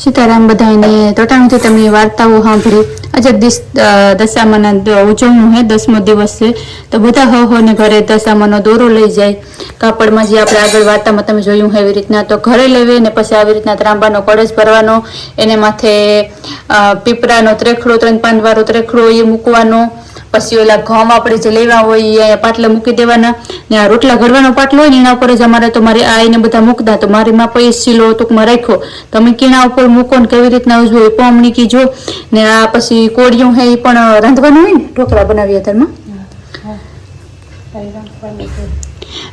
સીતારામ બધાને તોટાણુંથી તમે વાર્તાઓ સાંભળી. આજે દિસ દશામાના ઉજવણું હે, દસમો દિવસ છે. તો બધા હો હોને ઘરે દશામાનો દોરો લઈ જાય. કાપડમાં જે આપણે આગળ વાર્તામાં તમે જોયું એવી રીતના તો ઘરે લેવે ને પછી આવી રીતના ત્રાંબાનો કળશ ભરવાનો, એને માથે પીપરાનો ત્રેખડો, ત્રણ પાંદવાળો ત્રેખડો એ મૂકવાનો. પછી ઓલા ઘઉં આપણે જે લેવા હોય એ પાટલા મૂકી દેવાના. ને આ રોટલા ઘડવાનો પાટલો હોય ને એના ઉપર જ અમારે તો મારે આ એને બધા મૂકતા. તો મારી માં પછી શીલો ટૂંકમાં રાખ્યો. તમે કીણા ઉપર મૂકો ને કેવી રીતના ઉજવો એ પોમણી કીજો ને આ પછી કોળિયું હે એ પણ રાંધવાનું હોય ને ઢોકળા બનાવીએ તેમાં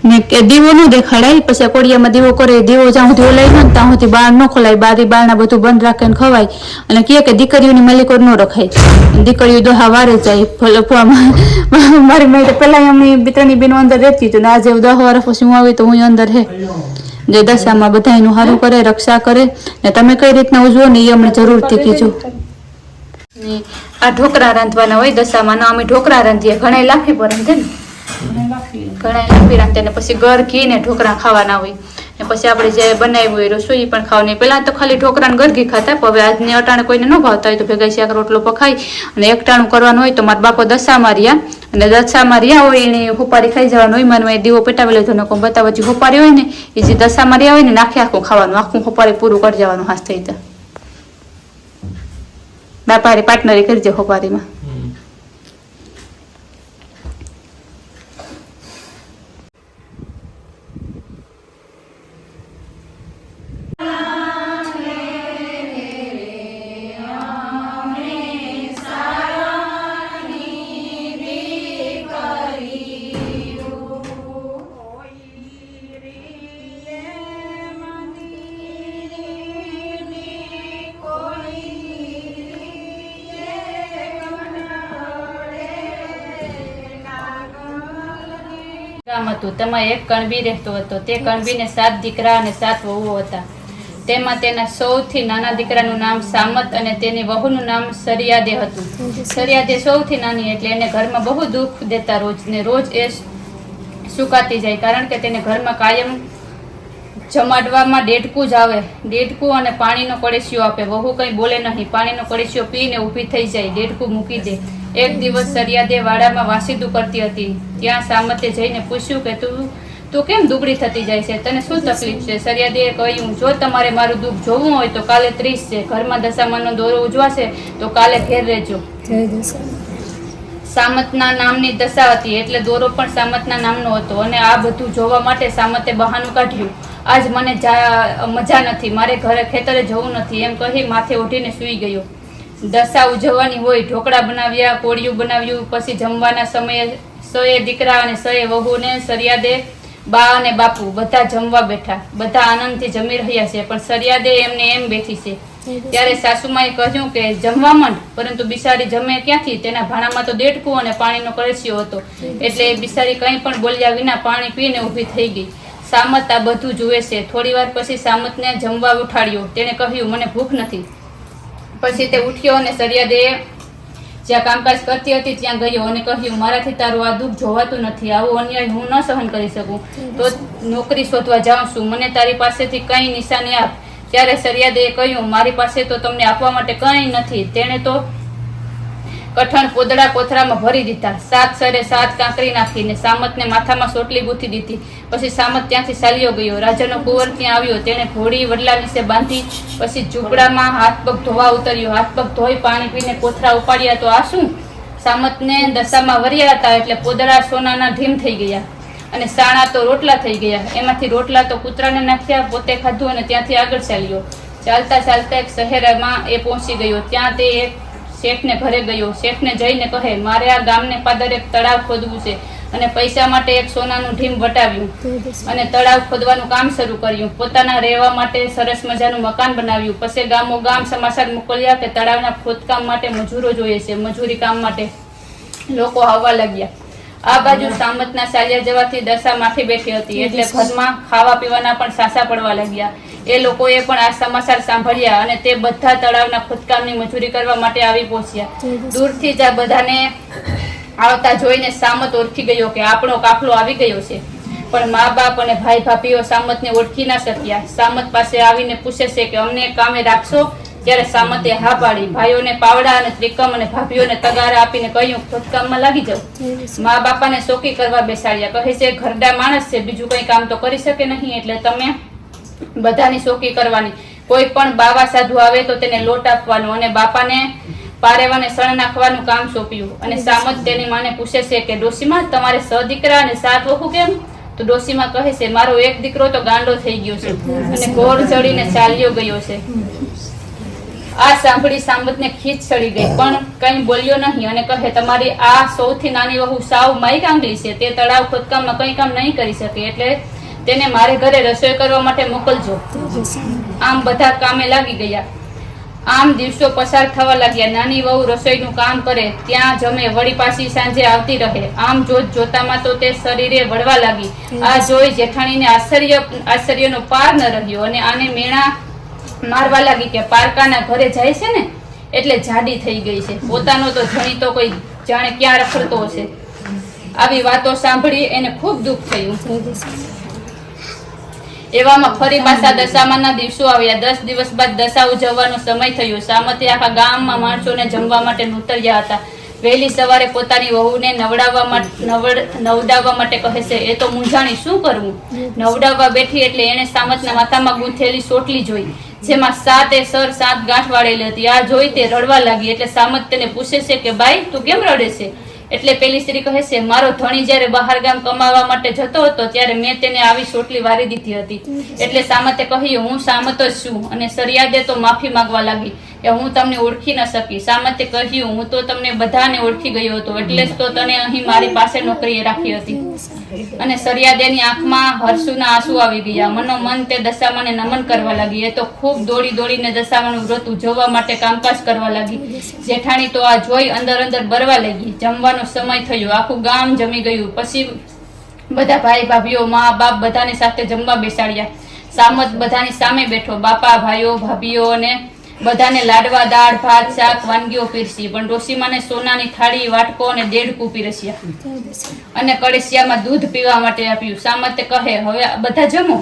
ને કે દીવો ન દેખાડાય, પછી કોડિયામાં દીવો કરે, દીવો જ્યાં સુધી ઓલાય ને ત્યાં સુધી બાર ન ખોલાય, બારી બારણા બધું બંધ રાખીને ખવાય. અને કહે કે દીકરીઓની માલિકો ન રખાય. દીકરીઓ દોહા વારે જાય મારી મેં પેલા અમે મિત્રની બેનો અંદર રહેતી હતી આજે દહ વર્ષ પછી હું આવી તો હું અંદર હે. જે દશામાં બધા એનું સારું કરે, રક્ષા કરે, ને તમે કઈ રીતના ઉજવો ને એ અમને જરૂરથી કીજો. આ ઢોકળા રાંધવાના હોય દશામાં અમે ઢોકળા રાંધીએ ઘણા લાફી પર રાંધે ને. ઘણા લાંબી રાંધે ને પછી ઘર ઘી ને ઢોકળા ખાવાના હોય. ને પછી આપણે જે બનાવ્યું હોય રસોઈ પણ ખાવાની. પહેલાં તો ખાલી ઢોકળાને ઘર ઘી ખાતા હવે આજની અટાણે કોઈને ન ભાવતા હોય તો ભેગા શાક રોટલો પખાય અને એકટાણું કરવાનું હોય તો મારા બાપો દશામાં રહ્યા અને દશામાં રહ્યા હોય એને હોપારી ખાઈ જવાનું હોય. મને મેં દીવો પેટાવી લીધો નકો કોઈ બતાવવા જે હોપારી હોય ને, એ જે દશામાં રહ્યા હોય ને નાખી આખું ખાવાનું, આખું હોપારી પૂરું કરી જવાનું હાથ થઈ જાય બાપારી પાર્ટનરી કરજે હુપારીમાં. ગામ હતું. તેમાં એક કણબી રહેતો હતો. તે કણબીને સાત દીકરા અને સાત વહુઓ હતા. તેમાં તેના સૌથી નાના દીકરાનું નામ સામત અને તેની વહુનું નામ સરિયાદે હતું. સરિયાદે સૌથી નાની એટલે એને ઘરમાં બહુ દુઃખ દેતા રોજ ને રોજ એ સુકાતી જાય કારણ કે તેને ઘરમાં કાયમ જમાડવામાં ડેડકું જ આવે. ડેડકું અને પાણીનો કળેશિયો આપે. વહુ કંઈ બોલે નહીં. પાણીનો કળેશિયો પીને ઊભી થઈ જાય. ડેડકું મૂકી દે. એક દિવસ સરિયાદે વાડામાં વાસીદું કરતી હતી. ત્યાં સામતે જઈને પૂછ્યું કે, તું તું કેમ દુબળી થતી જાય છે? તને શું તકલીફ છે? સરિયાદીએ કહ્યું, જો તમારે મારું દુઃખ જોવું હોય તો કાલે ત્રીસ છે. ઘરમાં દશામાનો દોરો ઉજવાશે તો કાલે ઘેર રહેજો. સામતના નામની દશા હતી, એટલે દોરો પણ સામતના નામનો હતો અને આ બધું જોવા માટે સામતે બહાનું કાઢ્યું. આજ મને મજા નથી, મારે ઘરે ખેતરે જવું નથી, એમ કહી માથે ઉઠીને સૂઈ ગયો. દશા ઉજવવાની હોય, ઢોકળા બનાવ્યા, કોળિયું બનાવ્યું, પછી જમવાના સમયે સોએ દીકરા અને સયે વહુને સરિયાદે બા અને બાપુ બધા જમવા બેઠા. બધા આનંદથી જમી રહ્યા છે, પણ સરિયાદે એમને એમ બેઠી છે. ત્યારે સાસુમાએ કહ્યું કે જમવા માંડ, પરંતુ બિસારી જમે ક્યાંથી? તેના ભાણામાં તો દેડકું અને પાણીનો કળશિયો હતો. એટલે બિસારી કંઈ પણ બોલ્યા વિના પાણી પીને ઊભી થઈ ગઈ. સામત આ બધું જુએ છે. થોડી વાર પછી સામતને જમવા ઉઠાડ્યો. તેણે કહ્યું, મને ભૂખ નથી. પછી તે ઉઠ્યો અને સરિયાદે જ્યાં કામકાજ કરતી હતી ત્યાં ગયો અને કહ્યું, મારાથી તારું આ દુઃખ જોવાતું નથી. આવો અન્યાય હું ન સહન કરી શકું. તો નોકરી શોધવા જાઉં છું. મને તારી પાસેથી કંઈ નિશાની આપ. ત્યારે સરિયાદે કહ્યું, મારી પાસે તો તમને આપવા માટે કંઈ નથી. તેણે તો કઠણ પોદડા કોથરામાં ભરી દીધા. સાત સરે સાત કાંકરી નાખીને સામતને માથામાં સોટલી ગૂંથી દીધી. પછી સામત ત્યાંથી ચાલ્યો ગયો. રાજાનો કુંવર ત્યાં આવ્યો. તેણે ઘોડી વડલા નીચે બાંધી, પછી ઝૂંપડામાં હાથ પગ ધોવા ઉતર્યો. હાથ પગ ધોઈ પાણી પીને કોથરા ઉપાડ્યા તો આ શું? સામતને દશામાં વર્યા હતા એટલે પોદડા સોનાના ઢીમ થઈ ગયા. અને સાણા તો રોટલા થઈ ગયા. એમાંથી રોટલા તો કૂતરાને નાખ્યા, પોતે ખાધું અને ત્યાંથી આગળ ચાલ્યો. ચાલતા ચાલતા એક શહેરમાં એ પહોંચી ગયો. ત્યાં તે એક શેઠને ઘરે ગયો. શેઠને જઈને કહે, મારે આ ગામને પાદર એક તળાવ ખોદવું છે. અને પૈસા માટે એક સોનાનું ઢીમ વટાવ્યું. અને તળાવ ખોદવાનું કામ શરૂ કર્યું. પોતાના રહેવા માટે સરસ મજાનું મકાન બનાવ્યું. પછી ગામો ગામ સમાચાર મોકલ્યા કે તળાવના ખોદકામ માટે મજૂરો જોઈએ છે, મજૂરી કામ માટે લોકો આવવા લાગ્યા. આ બાજુ સામતના સાલિયા જવાથી દશા માથે બેઠી હતી. એટલે ઘરમાં ખાવા પીવાના પણ સાસા પડવા લાગ્યા. એ લોકોએ પણ આ સમાચાર સાંભળ્યા અને તે બધા તળાવના ખોદકામની મજૂરી કરવા માટે આવી પહોંચ્યા. દૂરથી જ આ બધાને આવતા જોઈને સામત ઓળખી ગયો કે આપણો કાફલો આવી ગયો છે. પણ મા બાપ અને ભાઈ ભાભીઓ સામતને ઓળખી ના શક્યા. સામત પાસે આવીને પૂછે છે કે અમને કામે રાખશો? ત્યારે સામતે હા પાડી, ભાઈઓને પાવડા અને ત્રિકમ અને ભાભીઓને તગારા આપીને કહ્યું, ખોદકામમાં લાગી જાઓ. મા બાપાને શોકી કરવા બેસાડ્યા. કહે છે, ઘરડા માણસ છે, બીજું કંઈ કામ તો કરી શકે નહીં, એટલે તમે બધાની શોકી કરવાની. કોઈ પણ બાવા સાધુ આવે તો તેને લોટ આપવાનો અને બાપાને પારેવાને સણ નાખવાનું કામ સોંપ્યું. અને સામત તેની માને પૂછે છે કે, ડોશીમાં તમારે સ દીકરા અને સાત વહુ કેમ? તો ડોશીમાં કહે છે, મારો એક દીકરો તો ગાંડો થઈ ગયો છે અને ઘોર ચડીને ચાલ્યો ગયો છે. આ સાંભળી સામતને ખીચ ચડી ગઈ. પણ કંઈ બોલ્યો નહીં અને કહે તમારી આ સૌથી નાની વહુ સાવ માઈ કાંગલી છે. તે તળાવ ખોદકામમાં કંઈ કામ નહીં કરી શકે એટલે તેને મારે ઘરે રસોઈ કરવા માટે મોકલજો. આમ બધા કામે લાગી ગયા. આમ દિવસો પસાર થવા લાગ્યા. નાની વહુ રસોઈનું કામ કરે ત્યાં જમે વળી પાછી સાંજે આવતી રહે. આમ જોત જોતામાં તો તે શરીરે વળવા લાગી. આ જોઈ જેઠાણીને આશ્ચર્ય આશ્ચર્યનો પાર ન રહ્યો અને આને મેણા મારવા લાગી કે પારકાના ઘરે જાય છે ને, એટલે જાડી થઈ ગઈ છે. પોતાનો તો જણી તો કોઈ જાણે ક્યાં રખડતો હશે. આવી વાતો સાંભળી એને ખૂબ દુઃખ થયું. એવામાં ફરી પાછા દશામાના દિવસો આવ્યા. દસ દિવસ બાદ દશા ઉજવવાનો સમય થયો. સામતે આખા ગામમાં માણસોને જમવા માટે નૂતર્યા હતા. વહેલી સવારે પોતાની વહુને નવડાવવા નવડ- નવડાવવા માટે કહે છે, એ તો મૂંઝાણી, શું કરવું નવડાવવા બેઠી એટલે એણે સામતના માથામાં ગૂંથેલી સોટલી જોઈ. જેમાં સાતે સર સાત ગાંઠ વાળેલી હતી. આ જોઈ તે રડવા લાગી એટલે સામત તેને પૂછે છે કે બાઈ તું કેમ રડે છે? એટલે પેલી સ્ત્રી કહે છે, મારો ધણી જ્યારે બહાર ગામ કમાવા માટે જતો હતો ત્યારે મેં તેને આવી સોટલી વારી દીધી હતી. એટલે સામતે કહ્યું, હું સામત જ છું અને સરિયાદે તો માફી માંગવા લાગી કે હું તમને ઓળખી ન શકી. સામતે કહ્યું, હું તો તમને બધાને ઓળખી ગયો હતો, એટલે જ તો તને અહીં મારી પાસે નોકરીએ રાખી હતી. અને સરિયાદેની આંખમાં હર્ષુના આંસુ આવી ગયા. મનો મન તે દશામાને નમન કરવા લાગી. એ તો ખૂબ દોડી દોડીને દશામાનું વ્રત ઉજવવા માટે કામકાજ કરવા લાગી. જેઠાણી તો આ જોઈ અંદર અંદર બરવા લાગી. જમવાનો સમય થયો. આખું ગામ જમી ગયું. પછી બધા ભાઈ ભાભીઓ, મા બાપ બધાની સાથે જમવા બેસાડ્યા. સામત બધાની સામે બેઠો. બાપા, ભાઈઓ, ભાભીઓ અને બધાને લાડવા, દાળ, ભાત, શાક, વાનગીઓ પીરસી. પણ ડોશીમાને સોનાની થાળી, વાટકો અને દેડકું પીરસ્યા અને કળશિયામાં દૂધ પીવા માટે આપ્યું. સામતે કહે, હવે બધા જમો?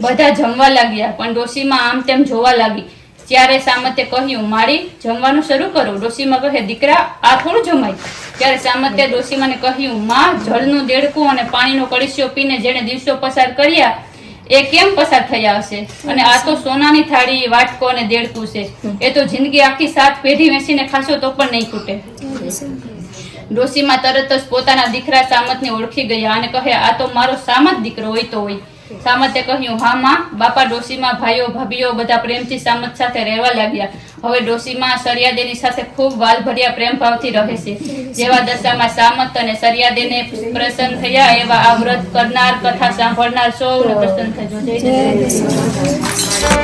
બધા જમવા લાગ્યા, પણ ડોશીમાં આમ તેમ જોવા લાગી. ત્યારે સામતે કહ્યું, મારી, જમવાનું શરૂ કરો. ડોશીમાં કહે, દીકરા, આ થોડું જમાય? ત્યારે સામતે ડોશીમાને કહ્યું, માં, જળનું દેડકું અને પાણીનો કળશિયો પીને જેણે દિવસો પસાર કર્યા એ કેમ પસાર થઈ આવશે? અને આ તો સોનાની થાળી, વાટકો અને દેડકું છે. એ તો જિંદગી આખી સાત પેઢી વેચીને ખાશો તો પણ નહીં ખૂટે. ડોશીમાં તરત જ પોતાના દીકરા સામતને ઓળખી ગયા અને કહે, આ તો મારો સામત દીકરો હોય તો હોય. સામતે કહ્યું, હા, માં. બાપા ડોશીમાં ભાઈઓ, ભાભીઓ બધા પ્રેમથી સામત સાથે રહેવા લાગ્યા. હવે ડોશીમાં સરિયાદેની સાથે ખૂબ વાલભર્યા પ્રેમ ભાવથી રહે છે. જેવા દશામાં સામંત અને સરિયાદેને પ્રસન્ન થયા એવા આ વ્રત કરનાર, કથા સાંભળનાર સૌને પ્રસન્ન થજો. જય